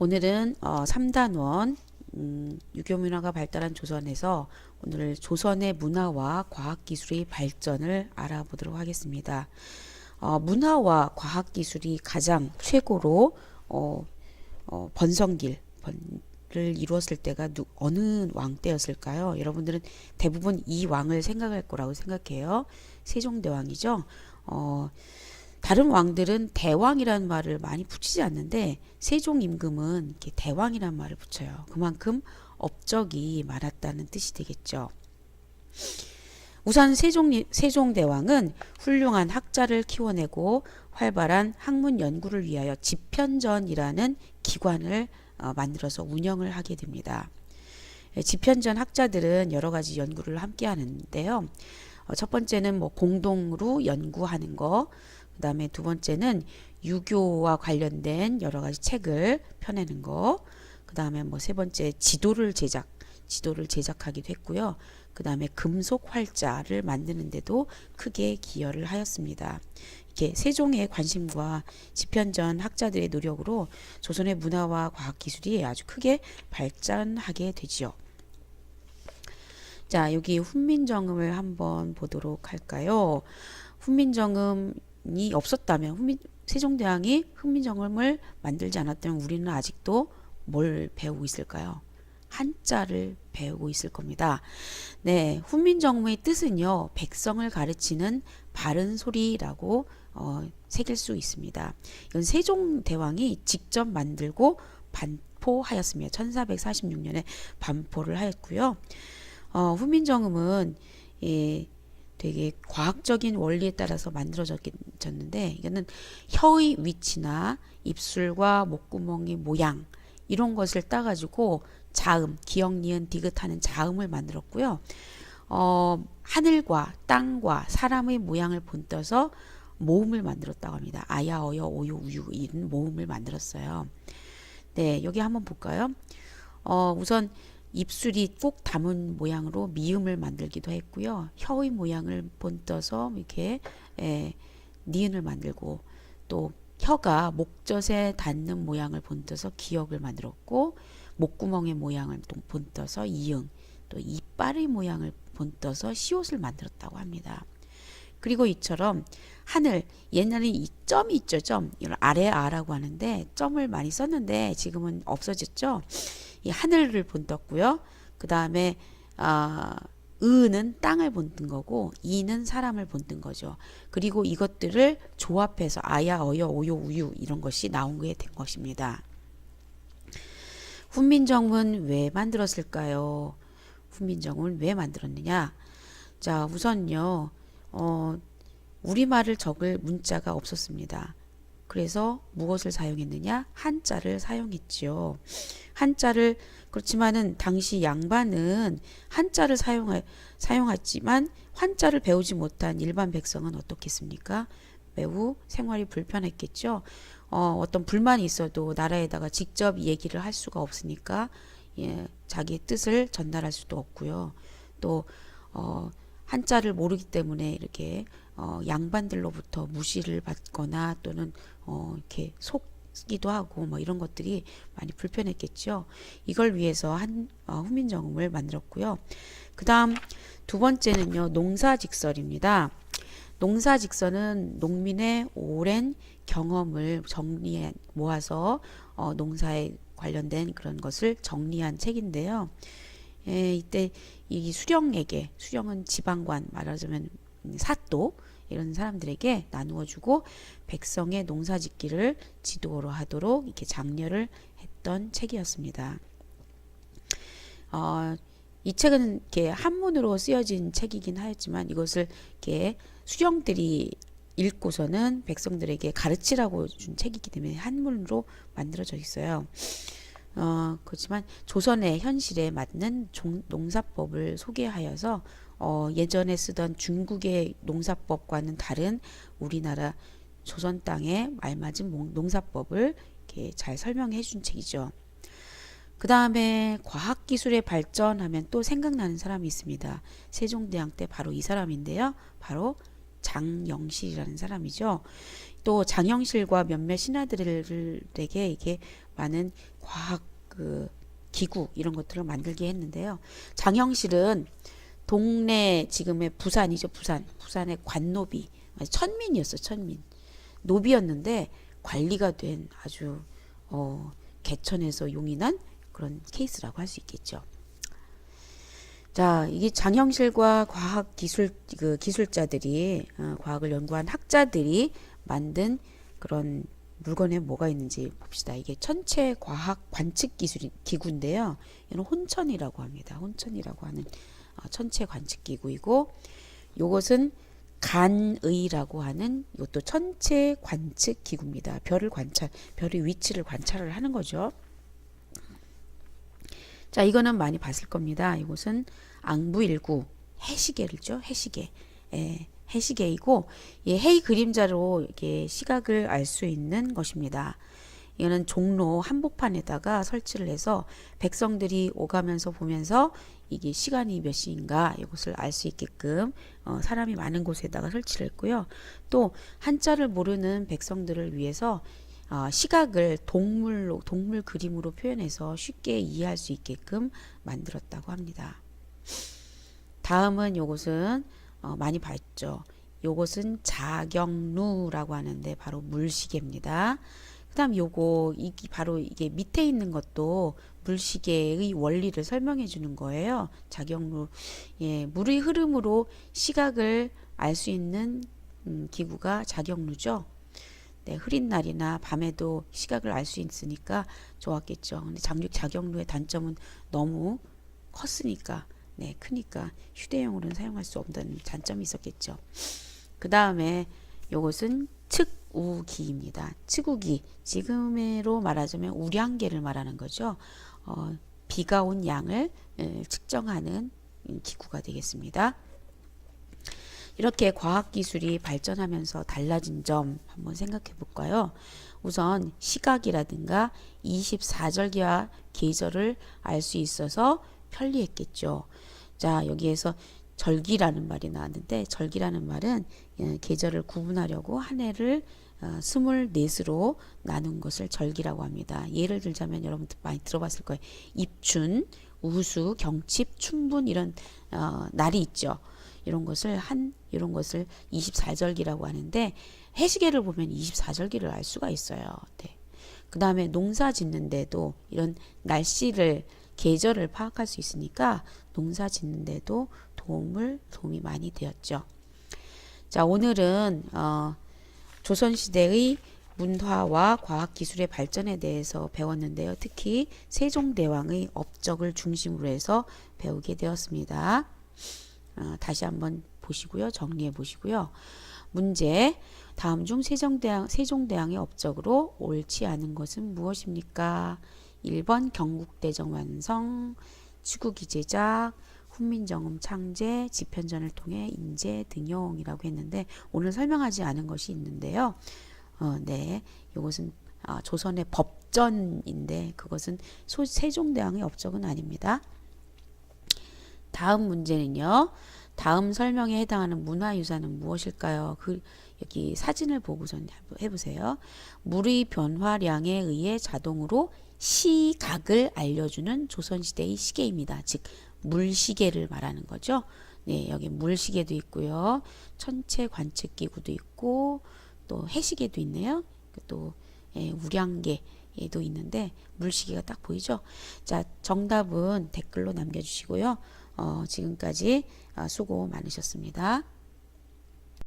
오늘은 어, 3단원 음, 유교 문화가 발달한 조선에서 오늘 조선의 문화와 과학 기술의 발전을 알아보도록 하겠습니다. 어, 문화와 과학 기술이 가장 최고로 어, 어, 번성길 번을 이루었을 때가 누, 어느 왕 때였을까요? 여러분들은 대부분 이 왕을 생각할 거라고 생각해요. 세종대왕이죠. 어, 다른 왕들은 대왕이라는 말을 많이 붙이지 않는데 세종 임금은 이렇게 대왕이라는 말을 붙여요. 그만큼 업적이 많았다는 뜻이 되겠죠. 우선 세종 세종대왕은 훌륭한 학자를 키워내고 활발한 학문 연구를 위하여 집현전이라는 기관을 어, 만들어서 운영을 하게 됩니다. 예, 집현전 학자들은 여러 가지 연구를 함께 하는데요. 어, 첫 번째는 뭐 공동으로 연구하는 거, 그 다음에 두 번째는 유교와 관련된 여러 가지 책을 펴내는 거, 그 다음에 뭐 세 번째 지도를 제작, 지도를 제작하기도 했고요. 그 다음에 금속 활자를 만드는데도 크게 기여를 하였습니다. 이렇게 세종의 관심과 집현전 학자들의 노력으로 조선의 문화와 과학 기술이 아주 크게 발전하게 되지요. 자, 여기 훈민정음을 한번 보도록 할까요? 훈민정음 이 없었다면 훈민 세종대왕이 훈민정음을 만들지 않았다면 우리는 아직도 뭘 배우고 있을까요? 한자를 배우고 있을 겁니다. 네, 훈민정음의 뜻은요, 백성을 가르치는 바른 소리라고 어, 새길 수 있습니다. 이건 세종대왕이 직접 만들고 반포하였습니다. 1446년에 반포를 하였고요. 어, 훈민정음은 예, 되게 과학적인 원리에 따라서 만들어졌는데 이거는 혀의 위치나 입술과 목구멍의 모양 이런 것을 따가지고 자음, 기역, 니은, 디귿하는 자음을 만들었고요. 어, 하늘과 땅과 사람의 모양을 본떠서 모음을 만들었다고 합니다. 아야, 어여, 오요, 우유 이런 모음을 만들었어요. 네, 여기 한번 볼까요? 어, 우선 입술이 꼭 담은 모양으로 미음을 만들기도 했고요. 혀의 모양을 본떠서 이렇게 에, 니은을 만들고 또 혀가 목젖에 닿는 모양을 본떠서 기역을 만들었고 목구멍의 모양을 본떠서 이응 또 이빨의 모양을 본떠서 시옷을 만들었다고 합니다. 그리고 이처럼 하늘 옛날에 이 점이 있죠 점 이걸 아래 아라고 하는데 점을 많이 썼는데 지금은 없어졌죠 이 하늘을 본떴고요. 그 다음에 아 의는 땅을 본뜬 거고 이는 사람을 본뜬 거죠. 그리고 이것들을 조합해서 아야 어여 오요 우유 이런 것이 나온 게 된 것입니다. 훈민정음은 왜 만들었을까요? 훈민정음을 왜 만들었느냐? 자 우선요 어, 우리말을 적을 문자가 없었습니다. 그래서 무엇을 사용했느냐? 한자를 사용했지요. 한자를 그렇지만은 당시 양반은 한자를 사용하, 사용했지만 한자를 배우지 못한 일반 백성은 어떻겠습니까? 매우 생활이 불편했겠죠. 어, 어떤 불만이 있어도 나라에다가 직접 얘기를 할 수가 없으니까 예, 자기의 뜻을 전달할 수도 없고요. 또 어, 한자를 모르기 때문에 이렇게 어, 양반들로부터 무시를 받거나 또는 어, 이렇게 속기도 하고 뭐 이런 것들이 많이 불편했겠죠. 이걸 위해서 한 어, 훈민정음을 만들었고요. 그 다음 두 번째는요 농사직설입니다. 농사직설은 농민의 오랜 경험을 정리해 모아서 어, 농사에 관련된 그런 것을 정리한 책인데요. 예, 이때 이 수령에게 수령은 지방관 말하자면 사또 이런 사람들에게 나누어 주고 백성의 농사짓기를 지도로 하도록 이렇게 장려를 했던 책이었습니다. 어, 이 책은 이렇게 한문으로 쓰여진 책이긴 하였지만 이것을 이렇게 수령들이 읽고서는 백성들에게 가르치라고 준 책이기 때문에 한문으로 만들어져 있어요. 어, 그렇지만 조선의 현실에 맞는 종, 농사법을 소개하여서 어, 예전에 쓰던 중국의 농사법과는 다른 우리나라 조선 땅에 알맞은 농사법을 이렇게 잘 설명해 준 책이죠. 그 다음에 과학기술의 발전하면 또 생각나는 사람이 있습니다. 세종대왕 때 바로 이 사람인데요. 바로 장영실이라는 사람이죠. 또 장영실과 몇몇 신하들에게 이게 많은 과학 그 기구 이런 것들을 만들게 했는데요. 장영실은 동네 지금의 부산이죠 부산 부산의 관노비 천민이었어 천민 노비였는데 관리가 된 아주 어, 개천에서 용인한 그런 케이스라고 할 수 있겠죠. 자, 이게 장영실과 과학 기술 그 기술자들이 어, 과학을 연구한 학자들이 만든 그런 물건에 뭐가 있는지 봅시다. 이게 천체 과학 관측 기술 기구인데요. 이는 혼천이라고 합니다. 혼천이라고 하는 어, 천체 관측 기구이고 요것은 간의라고 하는 이것도 천체 관측 기구입니다. 별을 관찰, 별의 위치를 관찰을 하는 거죠. 자, 이거는 많이 봤을 겁니다. 이것은 앙부일구 해시계를죠. 해시계. 예, 해시계이고 예, 해의 그림자로 이렇게 시각을 알 수 있는 것입니다. 이거는 종로 한복판에다가 설치를 해서 백성들이 오가면서 보면서 이게 시간이 몇 시인가 이것을 알 수 있게끔 어, 사람이 많은 곳에다가 설치를 했고요. 또 한자를 모르는 백성들을 위해서 어, 시각을 동물로 동물 그림으로 표현해서 쉽게 이해할 수 있게끔 만들었다고 합니다. 다음은 요것은 어, 많이 봤죠. 요것은 자경루라고 하는데 바로 물시계입니다. 그다음 요거 이 바로 이게 밑에 있는 것도 물시계의 원리를 설명해 주는 거예요. 자경루 예, 물의 흐름으로 시각을 알 수 있는 음, 기구가 자경루죠. 네, 흐린 날이나 밤에도 시각을 알 수 있으니까 좋았겠죠. 근데 장육 자경루의 단점은 너무 컸으니까 네, 크니까 휴대용으로는 사용할 수 없는 단점이 있었겠죠. 그 다음에 요것은 측우기입니다. 측우기 지금으로 말하자면 우량계를 말하는 거죠. 어, 비가 온 양을 에, 측정하는 기구가 되겠습니다. 이렇게 과학기술이 발전하면서 달라진 점 한번 생각해 볼까요? 우선 시각이라든가 24절기와 계절을 알 수 있어서 편리했겠죠. 자, 여기에서 절기라는 말이 나왔는데 절기라는 말은 예, 계절을 구분하려고 한 해를 어, 스물넷으로 나눈 것을 절기라고 합니다. 예를 들자면 여러분 많이 들어봤을 거예요. 입춘, 우수, 경칩, 춘분 이런 어, 날이 있죠. 이런 것을 한 이런 것을 24절기라고 하는데 해시계를 보면 24절기를 알 수가 있어요. 네. 그 다음에 농사 짓는데도 이런 날씨를 계절을 파악할 수 있으니까 농사 짓는데도 도움을 도움이 많이 되었죠. 자 오늘은 어, 조선시대의 문화와 과학기술의 발전에 대해서 배웠는데요. 특히 세종대왕의 업적을 중심으로 해서 배우게 되었습니다. 어, 다시 한번 보시고요. 정리해 보시고요. 문제 다음 중 세종대왕, 세종대왕의 업적으로 옳지 않은 것은 무엇입니까? 1번 경국대정 완성, 치국기 제작, 훈민정음 창제, 집현전을 통해 인재 등용이라고 했는데 오늘 설명하지 않은 것이 있는데요. 어, 네, 이것은 아, 조선의 법전인데 그것은 소, 세종대왕의 업적은 아닙니다. 다음 문제는요. 다음 설명에 해당하는 문화유산은 무엇일까요? 그 여기 사진을 보고서 해보세요. 물의 변화량에 의해 자동으로 시각을 알려주는 조선시대의 시계입니다. 즉 물시계를 말하는 거죠. 네, 여기 물시계도 있고요. 천체 관측 기구도 있고 또 해시계도 있네요. 또 예, 우량계도 있는데 물시계가 딱 보이죠. 자, 정답은 댓글로 남겨주시고요. 어, 지금까지 아, 수고 많으셨습니다.